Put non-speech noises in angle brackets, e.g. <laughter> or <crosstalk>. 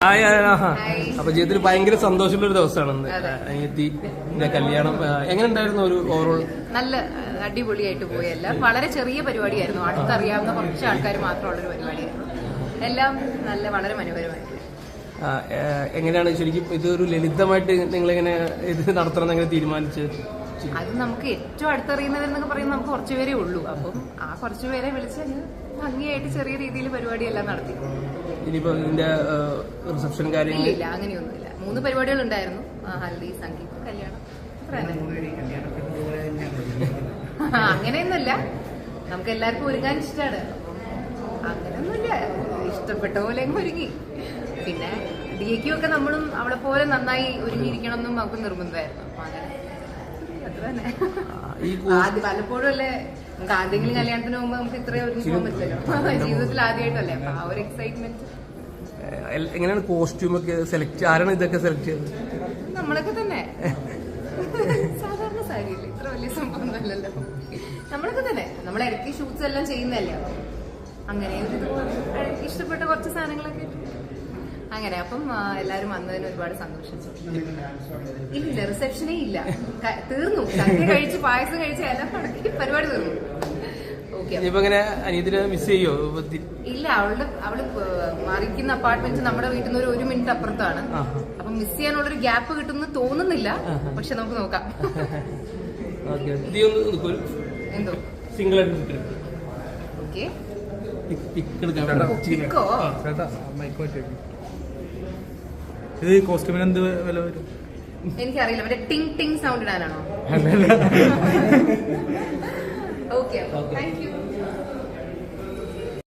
Hi. അപ്പൊ ജീവിതത്തിൽ ഭയങ്കര സന്തോഷമുള്ള ഒരു ദിവസമാണ് അനിയത്തിന്റെ കല്യാണം എങ്ങനെ ഉണ്ടായിരുന്നു ഒരു ഓവറോൾ നല്ല അടിപൊളിയായിട്ട് പോയല്ല. വളരെ ചെറിയ പരിപാടിയായിരുന്നു. അടുത്തറിയാവുന്ന കുറച്ച് ആൾക്കാർ മാത്രമുള്ള ഒരു പരിപാടിയായിരുന്നു. എല്ലാം നല്ല വളരെ മനോഹരമായിരുന്നു എങ്ങനെയാണ് ശരിക്കും ഇതൊരു ഒരു ലളിതമായിട്ട് നിങ്ങൾ എങ്ങനെ ഇത് നടത്തണം എന്ന് എങ്ങനെ തീരുമാനിച്ച് അത് നമുക്ക് ഏറ്റവും അടുത്തറിയുന്നവരെന്നൊക്കെ പറയുന്നത് നമുക്ക് കുറച്ച് പേരേ ഉള്ളൂ. അപ്പം ആ കുറച്ച് പേരെ വിളിച്ച് ഭംഗിയായിട്ട് ചെറിയ രീതിയിൽ പരിപാടിയെല്ലാം നടത്തി. ഇനിയിപ്പോ ഇതിന്റെ റിസപ്ഷൻ ഇല്ല അങ്ങനെയൊന്നുമില്ല. മൂന്ന് പരിപാടികൾ ഉണ്ടായിരുന്നു ഹൽദി സംഗീതം കല്യാണം അങ്ങനെയൊന്നുമില്ല. നമുക്ക് എല്ലാവർക്കും ഒരുങ്ങാൻ ഇഷ്ടമാണ് അങ്ങനെയൊന്നുമില്ല. ഇഷ്ടപ്പെട്ട പോലെ ഒരുങ്ങി. പിന്നെ ഡിയക്കും ഒക്കെ നമ്മളും അവളെ പോലെ നന്നായി ഒരുങ്ങിയിരിക്കണം എന്നും നമുക്ക് നിർബന്ധമായിരുന്നു. അങ്ങനെ ഈ ആദ്യം പലപ്പോഴും അല്ലേ? നമുക്ക് ആദ്യമെങ്കിലും കല്യാണത്തിന് മുമ്പ് നമുക്ക് ഇത്രയും ഒരുങ്ങി പോകാൻ പറ്റില്ലല്ലോ. <laughs> ജീവിതത്തിൽ ആദ്യമായിട്ടല്ലേ? അപ്പൊ ആ ഒരു എക്സൈറ്റ്മെന്റ് എങ്ങനെയാണ് കോസ്റ്റ്യൂം ഒക്കെ സെലക്ട് ആരാണ് ഇതൊക്കെ സെലക്ട് ചെയ്തത്? നമ്മളൊക്കെ തന്നെ. സാധാരണ സാരിയല്ലേ? ഇത്ര വലിയ സംഭവം അല്ലല്ലോ നമ്മളൊക്കെ തന്നെ. നമ്മൾ ഇടയ്ക്ക് ഷൂട്ട്സ് എല്ലാം ചെയ്യുന്നല്ലേ അങ്ങനെ ഒരു ഇഷ്ടപ്പെട്ട കുറച്ച് സാധനങ്ങളൊക്കെ. അങ്ങനെ അപ്പം എല്ലാവരും എല്ലാരും വന്നതിന് ഒരുപാട് സന്തോഷിച്ചു. ഇല്ല റിസപ്ഷനേ ഇല്ല. തീർന്നു. സദ്യ കഴിച്ച് പായസം കഴിച്ച് എല്ലാം നടക്കി പരിപാടി തീർന്നു. ഇല്ല അവളുടെ അവൾ മറിക്കുന്ന അപ്പാർട്ട്മെന്റ് നമ്മുടെ വീട്ടിൽ നിന്ന് ഒരു മിനിറ്റ് അപ്പുറത്താണ്. അപ്പൊ മിസ് ചെയ്യാനുള്ളൊരു ഗ്യാപ്പ് കിട്ടുന്നു തോന്നുന്നില്ല. പക്ഷെ നമുക്ക് നോക്കാം. എന്തോ? സിംഗിൾ ആയിട്ട് ഓക്കെ ഇത് കോസ്റ്റ്യൂമിന് എന്ത് വില വരും? എനിക്കറിയില്ല. മറ്റേ ting ting sound ഇടാനാണോ? Okay thank you